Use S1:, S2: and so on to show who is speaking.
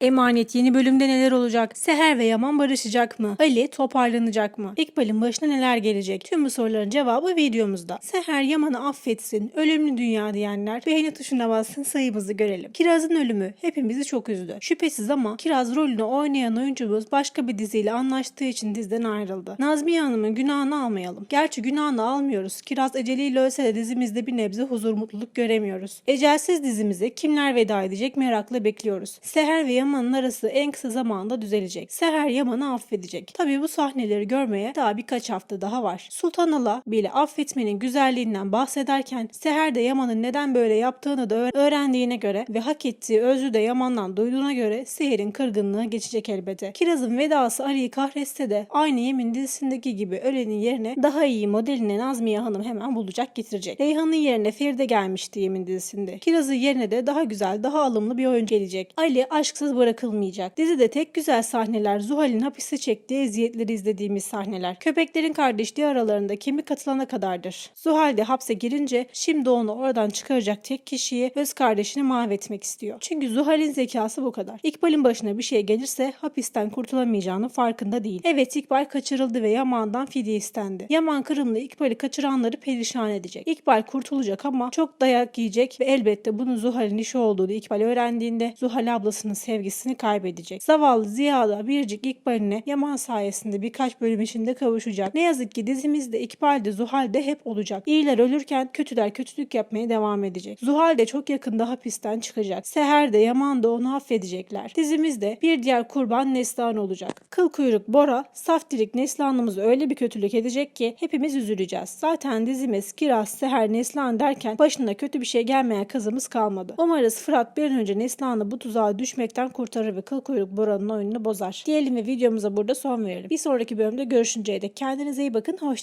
S1: Emanet yeni bölümde neler olacak? Seher ve Yaman barışacak mı? Ali toparlanacak mı? İkbal'in başına neler gelecek? Tüm bu soruların cevabı videomuzda. Seher Yaman'ı affetsin, ölümlü dünya diyenler beğeni tuşuna bassın sayımızı görelim. Kiraz'ın ölümü hepimizi çok üzdü. Şüphesiz ama Kiraz rolünü oynayan oyuncumuz başka bir diziyle anlaştığı için diziden ayrıldı. Nazmiye Hanım'ın günahını almayalım. Gerçi günahını almıyoruz. Kiraz eceliyle ölse de dizimizde bir nebze huzur mutluluk göremiyoruz. Ecelsiz dizimize kimler veda edecek merakla bekliyoruz. Seher ve Yaman'ın arası en kısa zamanda düzelecek. Seher Yaman'ı affedecek. Tabii bu sahneleri görmeye daha birkaç hafta daha var. Sultan Ala bile affetmenin güzelliğinden bahsederken Seher de Yaman'ın neden böyle yaptığını da öğ- öğrendiğine göre ve hak ettiği özrü de Yaman'dan duyduğuna göre Seher'in kırgınlığı geçecek elbette. Kiraz'ın vedası Ali'yi kahretse de aynı Yemin dizisindeki gibi ölenin yerine daha iyi modelini Nazmiye Hanım hemen bulacak getirecek. Reyhan'ın yerine Feride gelmişti Yemin dizisinde. Kiraz'ın yerine de daha güzel, daha alımlı bir oyuncu gelecek. Ali aşksız bırakılmayacak. Dizide tek güzel sahneler Zuhal'in hapiste çektiği eziyetleri izlediğimiz sahneler. Köpeklerin kardeşliği aralarında kemik atılana kadardır. Zuhal de hapse girince şimdi onu oradan çıkaracak tek kişiyi öz kardeşini mahvetmek istiyor. Çünkü Zuhal'in zekası bu kadar. İkbal'in başına bir şey gelirse hapisten kurtulamayacağının farkında değil. Evet İkbal kaçırıldı ve Yaman'dan fidye istendi. Yaman Kırım'la İkbal'i kaçıranları perişan edecek. İkbal kurtulacak ama çok dayak yiyecek ve elbette bunun Zuhal'in işi olduğunu İkbal öğrendiğinde Zuhal ablasının sevgisini kaybedecek. Zavallı Ziya da biricik İkbal'ine Yaman sayesinde birkaç bölüm içinde kavuşacak. Ne yazık ki dizimizde İkbal de Zuhal de hep olacak. İyiler ölürken kötüler kötülük yapmaya devam edecek. Zuhal de çok yakında hapisten çıkacak. Seher de Yaman da onu affedecekler. Dizimizde bir diğer kurban Neslihan olacak. Kıl kuyruk Bora, saftirik Neslihan'ımızı öyle bir kötülük edecek ki hepimiz üzüleceğiz. Zaten dizimiz Kiraz, Seher, Neslihan derken başına kötü bir şey gelmeyen kızımız kalmadı. Umarız Fırat bir an önce Neslihan'ı bu tuzağa düşmekten kurtarır ve kıl kuyruk Bora'nın oyununu bozar. Diyelim ve videomuza burada son verelim. Bir sonraki bölümde görüşünceye dek kendinize iyi bakın. Hoşçakalın.